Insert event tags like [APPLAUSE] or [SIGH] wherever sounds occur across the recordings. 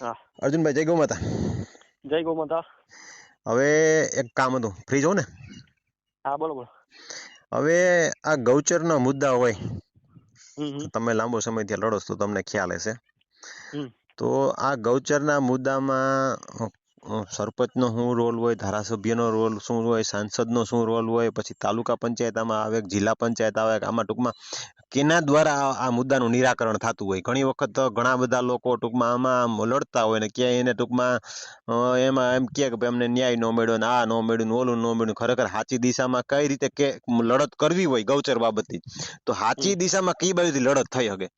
હા. અર્જુનભાઈ જય ગૌ માતા જય ગૌ માતા હવે એક કામ હતું. ફ્રી છો ને? હા બોલો બોલો. હવે આ ગૌચરના મુદ્દા હોય તમે લાંબો સમયથી લડો છો તો તમને ખ્યાલ હશે. તો આ ગૌચરના મુદ્દામાં અ, અ, સરપંચનો શું રોલ હોય ધારાસભ્યનો રોલ શું હોય સાંસદનો શું રોલ હોય પછી તાલુકા પંચાયત આમાં આવે જિલ્લા પંચાયત આવે આમાં ટૂંકમાં કેના દ્વારા આ મુદ્દાનું નિરાકરણ થતું હોય? ઘણી વખત ઘણા બધા લોકો ટૂંકમાં આમાં લડતા હોય ને ક્યાંય એને ટૂંકમાં એમાં એમ કહે કે ભાઈ અમને ન્યાય ન મળ્યો ને આ ન મળ્યું ને ઓલું ન મળ્યું. ખરેખર સાચી દિશામાં કઈ રીતે કે લડત કરવી હોય ગૌચર બાબતથી તો સાચી દિશામાં કઈ બાજુથી લડત થઈ શકે?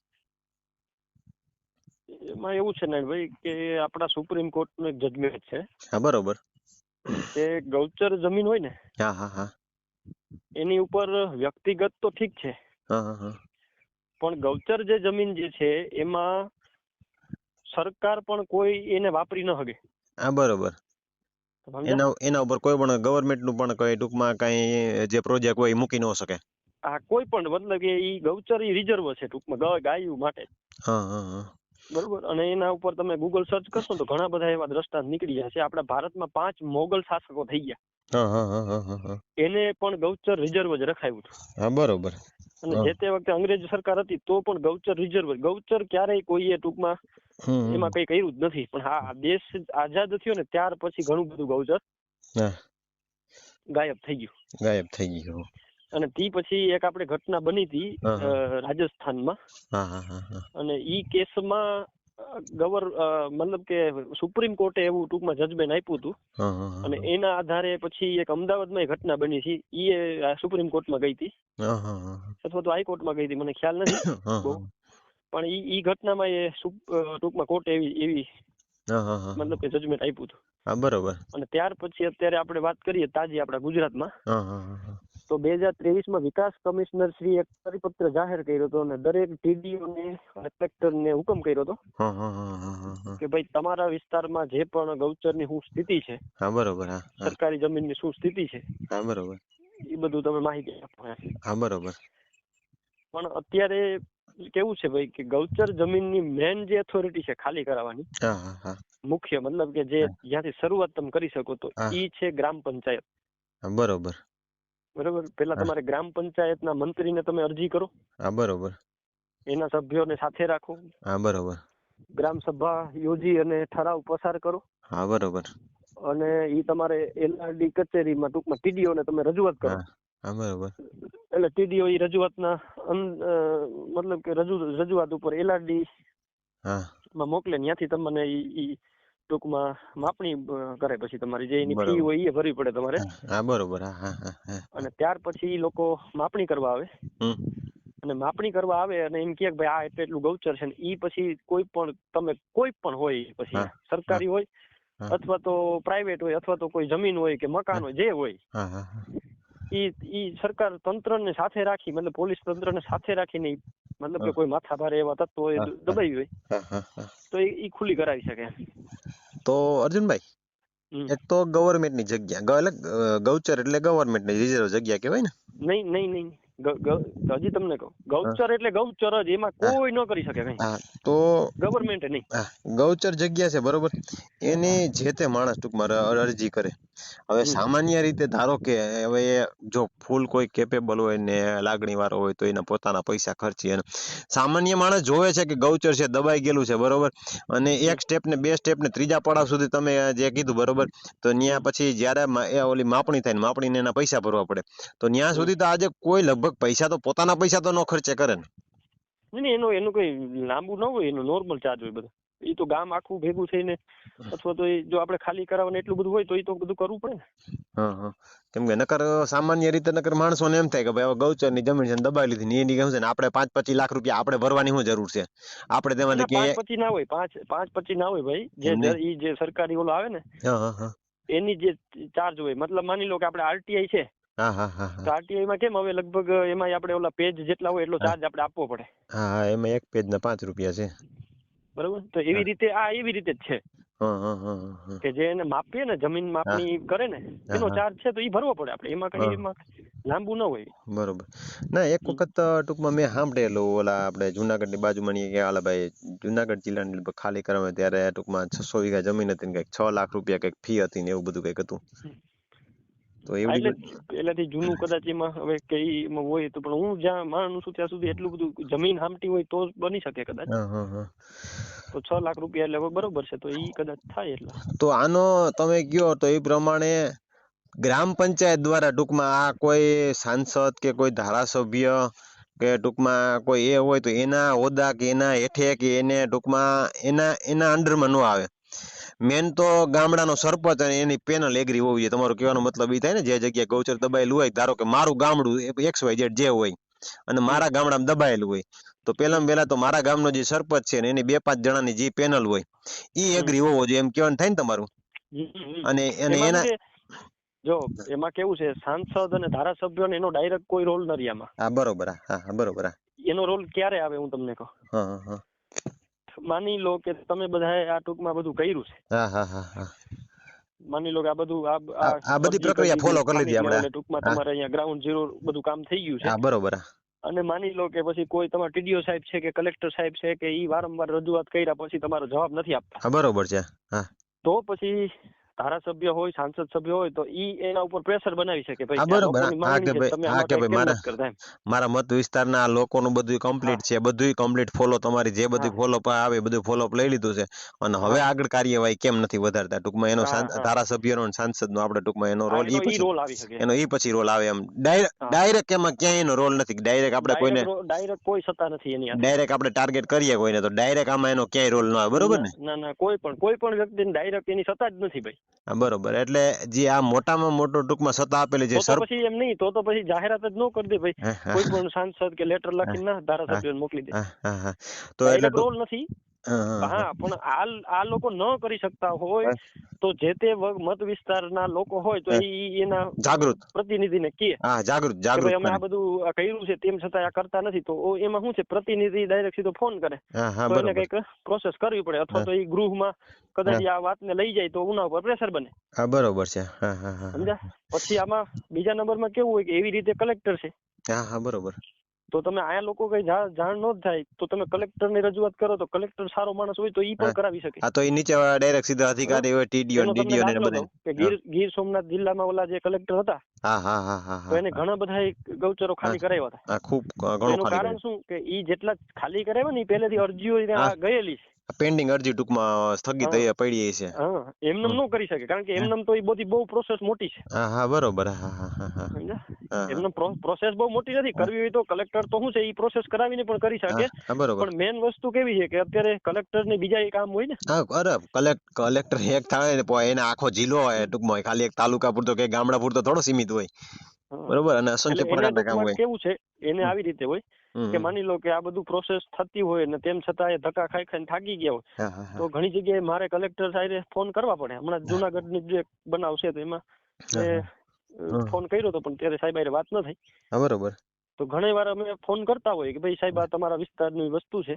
એમાં એવું છે ને ભાઈ કે આપણા સુપ્રીમ કોર્ટનું એક જજમેન્ટ છે. હા બરોબર. કે ગૌચર જમીન હોય ને હા હા હા. એની ઉપર વ્યક્તિગત તો ઠીક છે. હા હા હા. પણ ગૌચર જે જમીન જે છે એમાં સરકાર પણ કોઈ એને વાપરી ન શકે હા બરોબર. એના એના ઉપર કોઈ પણ ગવર્મેન્ટનું પણ કઈ ટૂંકમાં કઈ જે પ્રોજેક્ટ હોય એ મૂકી ન શકે. આ કોઈ પણ મતલબ કે ઈ ગૌચર ઈ રિઝર્વ છે ટૂંકમાં ગાયું માટે. હા હા હા. બરોબર? અને એના ઉપર તમે ગૂગલ સર્ચ કરશો તો ઘણા બધા એવા દ્રષ્ટાંત નીકળી જશે. આપણા ભારતમાં પાંચ મોગલ શાસકો થઈ ગયા. એને પણ ગૌચર રિઝર્વ જ રખાયું હતું. હા બરોબર. અને જે તે વખતે અંગ્રેજ સરકાર હતી તો પણ ગૌચર રિઝર્વ ગૌચર ક્યારેય કોઈએ ટૂંકમાં. એમાં કઈ કર્યું જ નથી. પણ હા દેશ આઝાદ થયો ને ત્યાર પછી ઘણું બધું ગૌચર ગાયબ થઈ ગયું. ગાયબ થઈ ગયો. અને તી પછી એક આપણે ઘટના બની હતી. રાજસ્થાનમાં અને ઈ કેસમાં ગવર મતલબ કે સુપ્રીમ કોર્ટે એવું ટૂંકમાં જજમેન્ટ આપ્યું હતું અને એના આધારે પછી એક અમદાવાદમાં ય ઘટના બની છે ઈ એ સુપ્રીમ કોર્ટમાં ગઈ હતી અથવા તો હાઈકોર્ટમાં ગઈ હતી મને ખ્યાલ નથી પણ ઈ ઈ ઘટનામાં એ ટૂંકમાં કોર્ટે એવી એવી મતલબ કે જજમેન્ટ આપ્યું હતું બરોબર અને ત્યાર પછી અત્યારે આપણે વાત કરીએ તાજી આપણા ગુજરાતમાં તો બે હજાર ત્રેવીસમાં વિકાસ કમિશનર શ્રી એક પરિપત્ર જાહેર કર્યો હતો અને દરેક ટીડીઓ ને કલેક્ટર ને હુકમ કર્યો હતો કે ભાઈ તમારા વિસ્તારમાં જે પણ ગૌચરની શું સ્થિતિ છે હા બરોબર સરકારી જમીનની શું સ્થિતિ છે હા બરોબર. એ બધું તમે માહિતી આપો હા બરોબર. પણ અત્યારે કેવું છે ભાઈ કે ગૌચર જમીનની મેન જે ઓથોરિટી છે ખાલી કરાવવાની મુખ્ય મતલબ કે જે. જ્યાંથી શરૂઆત તમે કરી શકો તો. ઈ છે ગ્રામ પંચાયત. બરોબર. બરોબર? પેલા તમારે ગ્રામ પંચાયતના મંત્રીને તમે અરજી કરો. હા બરોબર. એના સભ્યોને સાથે રાખો. હા બરોબર. ગ્રામ સભા યોજી અને ઠરાવ પસાર કરો. હા બરોબર. અને ઈ તમારે એલઆરડી કચેરીમાં ટૂંકમાં ટીડીઓ ને તમે રજૂઆત કરો. હા બરોબર. એટલે ટીડીઓ ઈ રજૂઆતના મતલબ કે રજૂ રજૂઆત ઉપર એલઆરડી હા. માં મોકલે. ત્યાંથી તમને ઈ ટૂંકમાં માપણી કરે પછી તમારી જે એની ફી હોય એ ભરવી પડે તમારે. હા, બરોબર. હા હા અને ત્યાર પછી લોકો માપણી કરવા આવે. અને માપણી કરવા આવે અને એમ કે ભાઈ આ એટલે એટલું ગૌચર છે ને ઈ પછી કોઈ પણ તમે કોઈ પણ હોય પછી સરકારી હોય અથવા તો પ્રાઇવેટ હોય અથવા તો કોઈ જમીન હોય કે મકાન હોય જે હોય. ઈ ઈ સરકાર તંત્રને સાથે રાખી મતલબ પોલીસ તંત્રને સાથે રાખીને મતલબ કે કોઈ માથાભારે એવા તત્વો. દબાઈ હોય તો એ ઈ ખુલ્લી કરાવી શકે તો અર્જુનભાઈ. એક તો ગવર્મેન્ટની જગ્યા એટલે ગૌચર એટલે ગવર્મેન્ટની રિઝર્વ જગ્યા કહેવાય ને? નહીં નહીં નહીં. હજી તમને કહું. ગૌચર એટલે ગૌચર જ એમાં કોઈ ન કરી શકે કઈ. તો ગવર્મેન્ટ નહીં. ગૌચર જગ્યા છે બરોબર. એની જે તે માણસ ટૂંકમાં અર- અરજી કરે. હવે સામાન્ય રીતે ધારો કે હવે જો ફૂલ કોઈ કેપેબલ હોય ને લાગણી વાળો હોય તો એના પોતાના પૈસા ખર્ચી અને સામાન્ય માણસ જોવે છે કે ગૌચર છે દબાઈ ગયેલું છે બરોબર? અને એક સ્ટેપ ને બે સ્ટેપ ને ત્રીજા પડાવ સુધી તમે જે કીધું બરોબર? તો ત્યાં પછી જ્યારે ઓલી માપણી થાય ને માપણીને એના પૈસા ભરવા પડે. તો ત્યાં સુધી તો આજે કોઈ લગભગ પૈસા તો પોતાના પૈસા તો ન ખર્ચે કરે ને. નહીં નહીં એનું એનું કોઈ લાંબુ ન હોય એનું નોર્મલ ચાર્જ હોય બધું. એ તો ગામ આખું ભેગું થઈને અથવા તો જો આપણે ખાલી કરાવવાનું એટલું બધું હોય તો એ તો બધું કરવું પડે ને. હા હા. કેમ કે નકર સામાન્ય રીતે નકર માણસોને એમ થાય કે ભાઈ હવે ગૌચરની જમીન છે દબાવી લીધી ને એની કેમ છે ને આપણે પાંચ પચીસ લાખ રૂપિયા આપણે ભરવાની શું જરૂર છે? આપણે ના પાંચ પચીસ ના હોય પાંચ પાંચ પચીસ ના હોય ભાઈ. જે ઈ જે સરકારી ઓલો આવે ને એની જે ચાર્જ હોય મતલબ માની લો કે આપણે આરટીઆઈ છે હા હા હા આરટીઆઈ માં કેમ હવે લગભગ એમાં આપણે ઓલા પેજ જેટલા હોય એટલો ચાર્જ આપણે આપવો પડે. હા એમાં એક પેજ ના પાંચ રૂપિયા છે. બરોબર? તો એવી રીતે આ એવી રીતે જ છે. કે જે એને માપીએ ને જમીન માપણી કરે ને એનો ચાર્જ છે તો એ ભરવો પડે આપણે. એમાં કઈ એમાં લાંબુ ન હોય. બરોબર. ના એક વખત ટૂંકમાં મેં સાંભળેલું ઓલા આપણે જુનાગઢની બાજુમાં ની કે આલા ભાઈ જુનાગઢ જિલ્લાની ખાલી કરાવે ત્યારે ટૂંકમાં છસો વીઘા જમીન હતી ને કંઈક છ લાખ રૂપિયા કંઈક ફી હતી ને એવું બધું કંઈક હતું. તો એવું પહેલાથી જૂનું [COUGHS] કદાચ એમાં હવે કે એમાં હોય તો પણ હું જ્યાં માણું છું ત્યાં સુધી એટલું બધું જમીન હામટી હોય તો બની શકે કદાચ. તો છ લાખ રૂપિયા એટલે બરોબર છે તો એ કદાચ થાય એટલે. તો આનો તમે કયો તો એ પ્રમાણે ગ્રામ પંચાયત દ્વારા ટૂંકમાં આ કોઈ સાંસદ કે કોઈ ધારાસભ્ય કે ટૂંકમાં કોઈ એ હોય તો એના હોદ્દા કે એના હેઠે કે એને ટૂંકમાં એના એના અંડરમાં ન આવે? મેન તો ગામડાનો સરપંચ અને એની પેનલ એગ્રી હોવી જોઈએ. તમારો કહેવાનો મતલબ એ થાય ને જે જગ્યાએ ગૌચર દબાયેલું હોય ધારો કે મારું ગામડું એક્સ વાય જેડ જે હોય અને મારા ગામડામાં દબાયેલું હોય તો પેલામાં પહેલા તો મારા ગામનો જે સરપંચ છે ને એની બે પાંચ જણાની જે પેનલ હોય એ એગ્રી હોવો જોઈએ. એમ કહેવાનું થાય ને તમારું. અને અને એના જો એમાં કેવું છે સાંસદ અને ધારાસભ્યોને એનો ડાયરેક્ટ કોઈ રોલ નથી આમાં. હા બરોબર હા, હા બરોબર એનો રોલ ક્યારે આવે હું તમને કહું? હા હા. માની લો કે તમે બધાએ આ ટૂંકમાં બધું કર્યું છે. હા હા હા હા. માની લો કે આ બધું આ આ- આ બધી પ્રક્રિયા ફોલો કરી લીધી આપણે. ટૂંકમાં તમારે અહીંયા ગ્રાઉન્ડ ઝીરો બધું કામ થઈ ગયું છે. હા બરોબર અને માની લો કે પછી કોઈ તમારા ટીડીઓ સાહેબ છે કે કલેક્ટર સાહેબ છે કે ઈ વારંવાર રજૂઆત કર્યા પછી તમારો જવાબ નથી આપતા. બરોબર છે હા. તો પછી ધારાસભ્ય હોય સાંસદ સભ્ય હોય તો ઈ એના ઉપર પ્રેશર બનાવી શકે ભાઈ. બરોબર. હા, કે ભાઈ- હા, કે ભાઈ મારા- મારા મત વિસ્તારના લોકોનું બધું કમ્પ્લીટ છે બધું કમ્પ્લીટ ફોલો તમારી જે બધું હા. ફોલો આવે બધું ફોલો લઈ લીધું છે. અને હવે આગળ કાર્યવાહી કેમ નથી વધારતા? ટૂંકમાં એનો. ધારાસભ્યનો અને સાંસદનો આપણે ટૂંકમાં એનો રોલ ઈ પછી રોલ આવી શકે. એનો ઈ પછી રોલ આવે એમ. ડાયરેક્ટ એમાં ક્યાંય એનો રોલ નથી. ડાયરેક્ટ આપણે કોઈને ડાયરેક્ટ કોઈ સત્તા નથી એની ડાયરેક્ટ આપણે ટાર્ગેટ કરીએ કોઈને તો. ડાયરેક્ટ આમાં એનો ક્યાંય રોલ ન આવે. બરોબર ને ના? ના કોઈ પણ કોઈ પણ વ્યક્તિને ડાયરેક્ટ એની સત્તા જ નથી ભાઈ. બરોબર. એટલે જે આ મોટામાં મોટો ટૂંકમાં સત્તા આપેલી તો સર પછી એમ નહીં તો તો પછી જાહેરાત જ ન કરી દે ભાઈ. કોઈ પણ સાંસદ કે લેટર લખીને ના ધારાસભ્યોને મોકલી દે. તો એટલે રોલ નથી. હા, પણ આ આ લોકો ન કરી શકતા હોય તો જે તે મત વિસ્તારના લોકો હોય તો. એના જાગૃત. પ્રતિનિધિને કહે. હા જાગૃત જાગૃત અમે આ બધું કર્યું છે તેમ છતાં આ કરતા નથી તો એમાં શું છે? પ્રતિનિધિ ડાયરેક્ટ સીધો ફોન કરે. તો એને કંઈક પ્રોસેસ કરવી પડે અથવા. તો એ ગૃહમાં કદાચ આ વાતને લઈ જાય તો ઉના ઉપર પ્રેશર બને. હા બરોબર છે. હા હા હા સમજ્યા? પછી આમાં બીજા નંબરમાં કેવું હોય કે એવી રીતે કલેક્ટર છે. હા હા બરોબર. તો તમે આયા લોકો કઈ જાણ ન થાય તો તમે કલેક્ટરની રજૂઆત કરો તો કલેક્ટર સારો માણસ હોય તો ઈ પણ કરાવી શકે. હા તો ઈ નીચે ડાયરેક્ટ સીધા અધિકારી હોય ટીડીઓ ડીડીઓ ને બધા કે ગીર ગીર સોમનાથ જિલ્લામાં ઓલા જે કલેક્ટર હતા હા હા હા હા તો એને ઘણા બધા ગૌચરો ખાલી કરાવ્યા હતા. ખૂબ ઘણો એનું ખાલી કારણ શું કે ઈ જેટલા ખાલી કરાવ્યા ને ઈ પહેલેથી અરજીઓ ગયેલી છે. પેન્ડિંગ અરજી ટૂંકમાં સ્થગિત. થઈ પડી છે. હા એમનેમ ન કરી શકે કારણ કે એમનેમ તો એ બધી બહુ પ્રોસેસ મોટી છે. હા હા બરોબર હા હા હા એમને પ્રોસેસ બહુ મોટી નથી કરવી હોય તો કલેક્ટર તો શું છે એ પ્રોસેસ કરાવીને પણ કરી શકે. પણ મેન વસ્તુ કેવી છે કે અત્યારે કલેક્ટર ને બીજા એ કામ હોય ને? હા અરે કલેક્ટ કલેક્ટર એક થાય ને એને આખો જિલ્લો હોય ટૂંકમાં ખાલી એક તાલુકા પૂરતો કે ગામડા પૂરતો થોડો સીમિત હોય. બરોબર અને અસંખ્ય પ્રકારના કામ હોય. કેવું છે એને આવી રીતે હોય કે માની લો કે આ બધું પ્રોસેસ થતી હોય ને તેમ છતાં એ ધક્કા ખાઈ ખાઈને થાકી ગયા હોય. તો ઘણી જગ્યાએ મારે કલેક્ટર સાહેબ ફોન કરવા પડે. હમણાં જુનાગઢની જે એક બનાવ છે તો એમાં ફોન કર્યો હતો પણ ત્યારે સાહેબ વાત ન થઈ. બરોબર. તો ઘણી વાર અમે ફોન કરતા હોય કે ભાઈ સાહેબ આ તમારા વિસ્તારની વસ્તુ છે.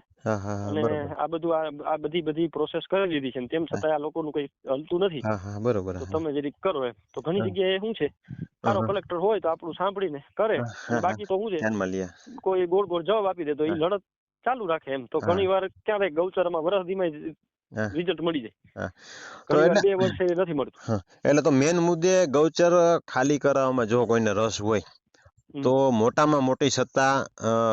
અને આ બધું આ બધી બધી પ્રોસેસ કરી દીધી છે તેમ છતાં આ લોકોનું કઈ હલતું નથી. બરોબર તો. તમે જરીક કરો એમ. તો ઘણી. જગ્યાએ શું છે સારો. કલેક્ટર હોય તો આપણું સાંભળીને કરે. બાકી તો શું છે કોઈ ગોળ ગોળ જવાબ આપી દે તો એ લડત ચાલુ રાખે એમ. તો. ઘણી વાર ક્યારેક ગૌચરમાં વરસદીમાં રિઝલ્ટ મળી જાય. તો એટલે બે વર્ષે નથી મળતું. એટલે તો મેન મુદ્દે ગૌચર ખાલી કરાવવામાં જો કોઈને રસ હોય. તો મોટામાં મોટી સત્તા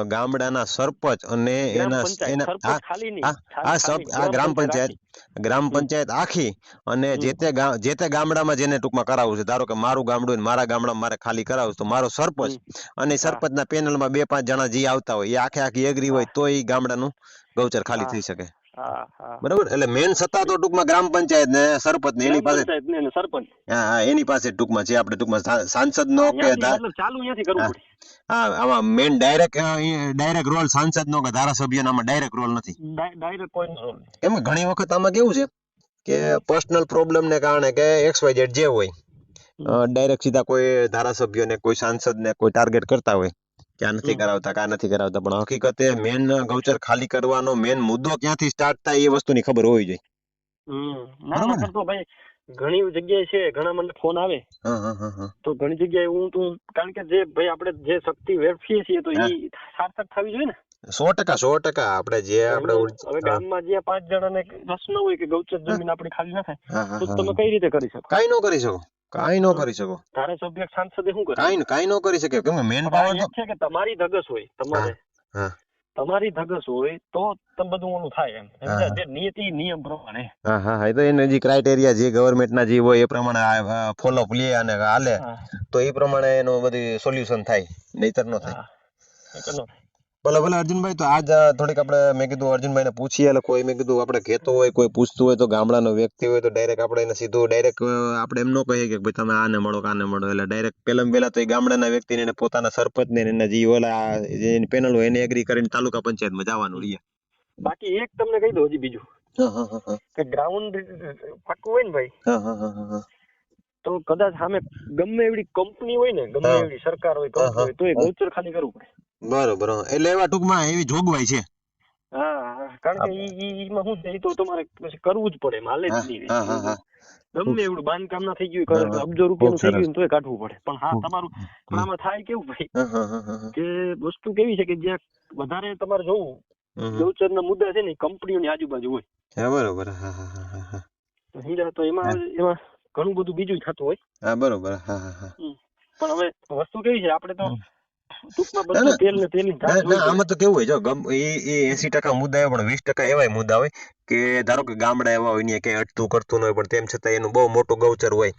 ગામડાના સરપંચ અને ગ્રામ એના પંચાયત એના આ આ ગ્રામ પંચાયત ગ્રામ પંચાયત આખી અને. જે તે જે તે ગામડામાં જેને ટૂંકમાં કરાવવું છે ધારો કે મારું ગામડું મારા ગામડામાં મારે ખાલી કરાવવું છે તો મારો સરપંચ અને. સરપંચના પેનલમાં બે પાંચ જણા જે આવતા હોય એ આખે આખી એગ્રી હોય તો એ ગામડાનું ગૌચર ખાલી. થઈ શકે બરાબર? એટલે મેન સત્તા તો ટૂંકમાં ગ્રામ પંચાયત ને સરપંચ ને એની પાસે સરપંચ. હા હા એની પાસે ટૂંકમાં છે. આપણે ટૂંકમાં સાંસદ નો કે ચાલુ કરવું હા. પડે. હા આમાં મેન ડાયરેક્ટ ડાયરેક્ટ રોલ સાંસદ નો કે ધારાસભ્ય નામાં ડાયરેક્ટ રોલ નથી. ડાય- ડાયરેક્ટ કોઈ રોલ નહીં. ઘણી વખત આમાં કેવું છે કે પર્સનલ પ્રોબ્લેમ ને કારણે કે એક્સ વાય જેડ જે હોય ડાયરેક્ટ સીધા કોઈ ધારાસભ્ય ને કોઈ સાંસદ ને કોઈ ટાર્ગેટ કરતા હોય. કે આ નથી કરાવતા કે નથી કરાવતા. પણ હકીકતે મેન ગૌચર ખાલી કરવાનો મેન મુદ્દો ક્યાંથી સ્ટાર્ટ થાય એ વસ્તુની ખબર હોવી જોઈએ. બરોબર તો ભાઈ ઘણી જગ્યાએ છે ઘણા મને ફોન આવે. તો ઘણી જગ્યાએ હું તો કારણ કે જે ભાઈ આપણે જે શક્તિ વેડફીએ છીએ તો એ સાર્થક થવી જોઈએ ને. સો ટકા સો ટકા. આપણે જે આપણે હવે ગામમાં જે પાંચ જણાને પ્રશ્ન હોય કે ગૌચર જમીન આપણી ખાલી ના થાય તો તમે કઈ રીતે કરી શકો? કઈ નો કરી શકો. કાંઈ નો કરી શકો. ધારાસભ્ય સાંસદે શું કરે? કાંઈ કાંઈ નો કરી શકે. કેમ મેન પાવર તો છે કે તમારી ધગસ હોય તમારે. હા. તમારી ધગસ હોય તો તમે બધું ઓનું થાય એમ. જે નિયતિ નિયમ પ્રમાણે. હા હા એ તો એને જે ક્રાઇટેરિયા જે ગવર્મેન્ટના જે હોય એ પ્રમાણે ફોલોઅપ લે અને હાલે. તો એ પ્રમાણે એનું બધી સોલ્યુશન થાય. નહીતર ન થાય. ભલે ભલે અર્જુનભાઈ તો આજ થોડીક આપણે મેં કીધું અર્જુનભાઈને પૂછીએ એટલે કોઈ મેં કીધું આપણે કહેતો હોય કોઈ પૂછતું હોય તો ગામડાનો વ્યક્તિ હોય તો ડાયરેક્ટ આપણે એને સીધું ડાયરેક્ટ આપણે એમ ન કહીએ કે ભાઈ તમે આને મળો કે આને મળો એટલે ડાયરેક્ટ પહેલામાં પહેલાં તો એ ગામડાના વ્યક્તિને એને પોતાના સરપંચને એના જે ઓલા જે એની પેનલ હોય એને એગ્રી કરીને તાલુકા પંચાયતમાં જવાનું રહીએ બાકી એક તમને કહી દઉં હજી બીજું. કે ગ્રાઉન્ડ પાકું હોય ને ભાઈ? તો કદાચ સામે ગમે એવડી કંપની હોય ને ગમે એવી એવડી સરકાર હોય કંપની હોય તો એ ગૌચર ખાલી કરવું પડે. બરોબર એટલે એવા ટૂંકમાં એવી જોગવાઈ છે. હા. કારણ કે ઈ ઈમાં શું છે તો તમારે પછી કરવું જ પડે માલે જ નહીં ગમે એવડું બાંધકામ ના થઈ ગયું હા. અબજો રૂપિયાનું થઈ ગયું તોય કાઢવું પડે. પણ હા તમારું પણ આમાં થાય કેવું ભાઈ. કે વસ્તુ કેવી છે કે જ્યાં વધારે તમારે જોવું ફ્યુચર ના મુદ્દા છે ને કંપનીઓની આજુબાજુ હોય. બરોબર. હા હા હા હા હા. તો સમજ્યા? તો એમાં એમાં ઘણું બધું બીજું થતું હોય. હા બરોબર. હા હા હા. પણ હવે વસ્તુ કેવી છે? આપણે તો આમાં તો કેવું હોય જો ગમ એ એ એસી ટકા મુદ્દા હોય પણ વીસ ટકા એવાય મુદ્દા હોય કે ધારો કે ગામડા એવા હોય ને ક્યાંય અટતું કરતું ન હોય પણ તેમ છતાં એનું બહુ મોટું ગૌચર હોય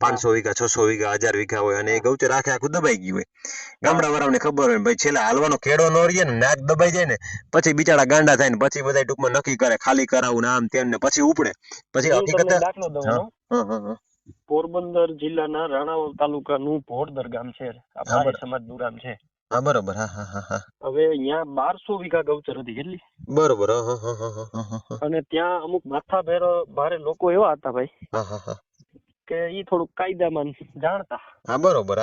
પાંચસો વીઘા છસો વીઘા હજાર વીઘા હોય અને એ ગૌચર આખે આખું દબાઈ ગયું હોય. ગામડા વાળાને ખબર હોય ભાઈ છેલ્લા હાલવાનો ખેડો ન રહીએ ને નાક દબાઈ જાય ને પછી બિચારા ગાંડા થાય ને પછી બધા ટૂંકમાં નક્કી કરે ખાલી કરાવું ને આમ તેમ ને પછી ઉપડે. પછી હકીકતે હા હા. પોરબંદર જિલ્લાના રાણાવાવ તાલુકાનું ભોળદર ગામ છે આ હા, ભાઈ બરાબર. સમાજનું ગામ છે હા બરોબર હા હા હા હવે અહીંયા બારસો વીઘા ગૌચર હતી કેટલી બરોબર અને ત્યાં અમુક માથા ભેર ભારે લોકો એવા હતા ભાઈ કે ઈ થોડુંક કાયદામાં જાણતા હા બરોબર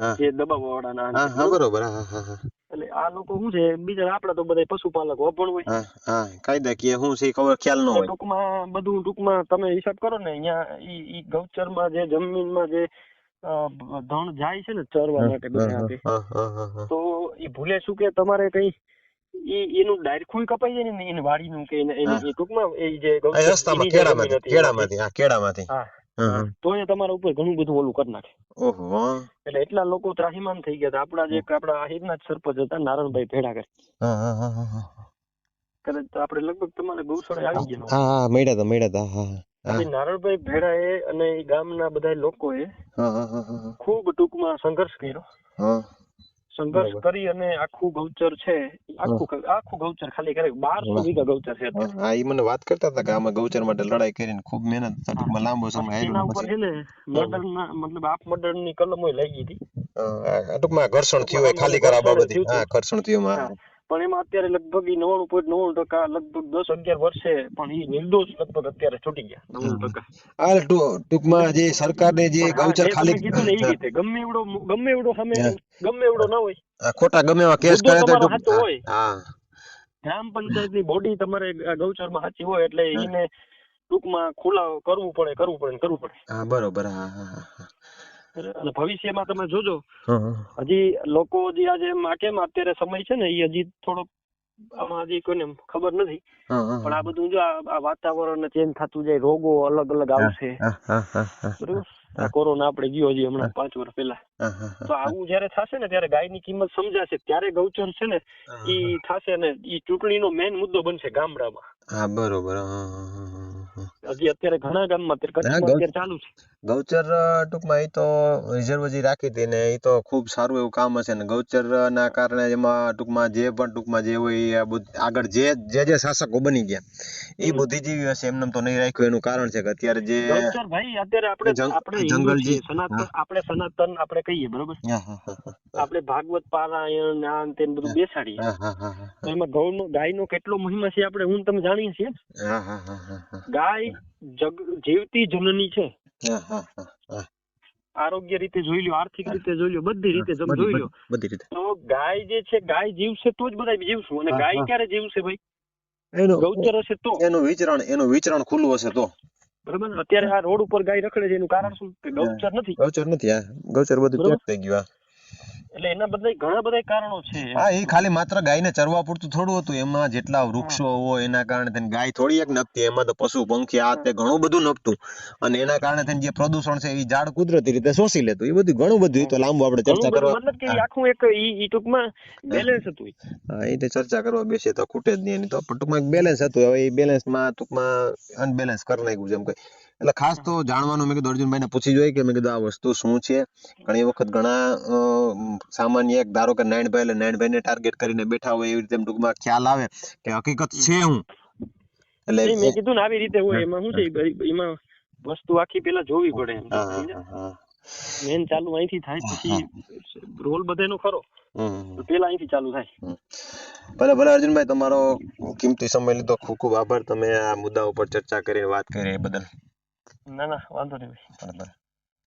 હા જે દબાવવા વાળાના હા બરોબર હા હા એટલે આ લોકો શું છે બીજા આપડા તો બધા પશુપાલક અભણ હોય. હા કાયદાકીય શું છે ખબર ખ્યાલ ન હોય. ટૂંકમાં બધું ટૂંકમાં તમે હિસાબ કરો ને અહીંયા ઈ ઈ ગૌચરમાં જે જમીનમાં જે ધણ જાય છે ને ચરવા માટે બધા આપે તો એ ભૂલે શું કે તમારે કઈ ઈ એનું ડાયરખું કપાઈ જાય ને એની વાડીનું કે એની ટૂંકમાં એ જે ગૌચર કેળામાંથી કેળામાંથી હા કેળામાંથી. હા. તો એ તમારા ઉપર ઘણું બધું ઓલું કરી નાખે. ઓહો. એટલે એટલા લોકો ત્રાહિમામ થઈ ગયા હતા. આપણા જે આપણા આહિરના જ સરપંચ હતા નારણભાઈ ભેડા કરે હા હા હા હા હા. કદાચ તો આપણે લગભગ તમારે ગૌશાળાએ આવી ગયા હા હા મળ્યા હતા મળ્યા હતા હા પછી નારણભાઈ ભેડાએ અને ગામના બધા લોકોએ એ ખૂબ ટૂંકમાં સંઘર્ષ કર્યો. સંઘર્ષ કરી અને આખું ગૌચર છે આખું આખું ગૌચર ખાલી કરે બારસો. વીઘા ગૌચર છે હા એ મને વાત કરતા હતા કે આમાં ગૌચર માટે લડાઈ કરીને ખૂબ મહેનત ટૂંકમાં લાંબો સમય એના ઉપર છે ને મર્ડર મતલબ આપ મર્ડરની કલમો લાગી હતી. ટૂંકમાં ઘર્ષણ થયું હોય ખાલી આમાં કરા ઘર્ષણ બાબતે હા ઘર્ષણ થયું હા. પણ એમાં અત્યારે લગભગ ઈ નવ્વાણું પોઈન્ટ નવ્વાણું ટકા લગભગ દસ અગિયાર વર્ષે પણ ઈ નિર્દોષ લગભગ અત્યારે છૂટી ગયા. નવ્વાણું ટકા. આ ટૂંકમાં જે સરકારને જે ગૌચર ખાલી કીધું ને એ રીતે ગમે એવડો ગમે એવડો સામે ગમે એવડો ના હોય. ખોટા ગમે એવા કેસ કરે તો હા, ગ્રામ પંચાયતની બોડી તમારે ગૌચરમાં સાચી હોય એટલે. એને ટૂંકમાં ખુલા કરવું પડે કરવું પડે કરવું પડે. હા બરોબર. હા હા. અને ભવિષ્યમાં તમે જોજો. હજી લોકો હજી આજે કેમ અત્યારે સમય છે ને એ હજી થોડોક આમાં હજી કોઈને ખબર નથી. પણ આ બધું જો આ વાતાવરણ ચેન્જ થતું જાય રોગો અલગ અલગ આવશે. બરોબર? આ કોરોના આપણે ગયો હજી હમણાં પાંચ વર્ષ પહેલા. તો આવું જયારે થશે ને ત્યારે ગાયની કિંમત સમજાશે. ત્યારે ગૌચર છે ને ઈ થશે ને ઈ ચૂંટણીનો મેન મુદ્દો બનશે ગામડામાં. હા બરોબર. હજી અત્યારે ઘણા ગામમાં અત્યારે ચાલુ છે. ગૌચર ટૂંકમાં એ તો રિઝર્વ જે રાખી હતી ને એ તો ખૂબ સારું એવું કામ હશે ને ગૌચર ના કારણે એમાં ટૂંકમાં જે પણ ટૂંકમાં જે હોય એ આગળ જે જે જે શાસકો બની ગયા એ બુદ્ધિજીવી હશે એમને તો નહીં રાખ્યું એનું કારણ છે કે અત્યારે જે ભાઈ અત્યારે આપણે આપણે જંગલ જે-. આપણે સનાતન આપણે કહીએ બરોબર. આપણે ભાગવત પારાયણ આ તે બધું બેસાડીએ એમાં ગૌનો ગાયનો કેટલો મહિમા છે આપણે હું તમે જાણીએ છીએ. ગાય જગ જીવતી જનની છે. આરોગ્ય રીતે જોઈ લ્યો આર્થિક રીતે જોઈ લ્યો બધી રીતે તમે જોઈ લ્યો. બધી- રીતે. તો ગાય જે છે ગાય જીવશે તો જ બધા જીવશું. અને ગાય ક્યારે જીવશે ભાઈ? એનું ગૌચર હશે તો. એનું વિચરણ એનું વિચરણ ખુલ્લું હશે તો. બરાબર? અત્યારે આ રોડ ઉપર ગાય રખડે છે એનું કારણ શું? કે ગૌચર નથી. ગૌચર નથી આ ગૌચર બધું. પેક થઈ ગયું હા. એટલે એના બધા ઘણા બધા કારણો છે. હા એ ખાલી માત્ર ગાયને ચરવા પૂરતું થોડું હતું. એમાં જેટલા વૃક્ષો હોય એના કારણે થઈને ગાય થોડી એક નપતી એમાં તો પશુ પંખી આ તે ઘણું બધું નપતું અને એના કારણે થઈને જે પ્રદૂષણ છે એ ઝાડ કુદરતી રીતે શોષી લેતું. એ બધું ઘણું બધું. એ તો લાંબુ આપણે ચર્ચા કરવા મતલબ કે આખું એક ઈ ઈ ટૂંકમાં બેલેન્સ હતું. હા એ ચર્ચા કરવા બેસીએ તો ખૂટે જ નહીં એની તો ટૂંકમાં એક બેલેન્સ હતું. હવે એ બેલેન્સમાં ટૂંકમાં અનબેલેન્સ કરી નાખ્યું એમ કઈ. એટલે ખાસ તો જાણવાનું મેં કીધું અર્જુનભાઈને પૂછી જોઈએ કે મેં કીધું આ વસ્તુ શું છે? ઘણી વખત ઘણા સામાન્ય એક ધારો કે નાયણભાઈ એટલે નારાયણભાઈને ટાર્ગેટ કરીને બેઠા હોય એવી રીતે ટૂંકમાં ખ્યાલ આવે કે હકીકત છે હું. એટલે મેં કીધું ને આવી રીતે હોય એમાં શું છે? એમાં વસ્તુ આખી પેલા જોવી પડે મેન ચાલુ અહીંથી થાય પછી રોલ બધાનો ખરો. પેલા અહીંથી ચાલુ થાય. ભલે ભલે અર્જુનભાઈ તમારો કિંમતી સમય લીધો ખૂબ ખૂબ આભાર. તમે આ મુદ્દા ઉપર ચર્ચા કરી વાત કરી એ બદલ. ના ના વાંધો નહીં ભલે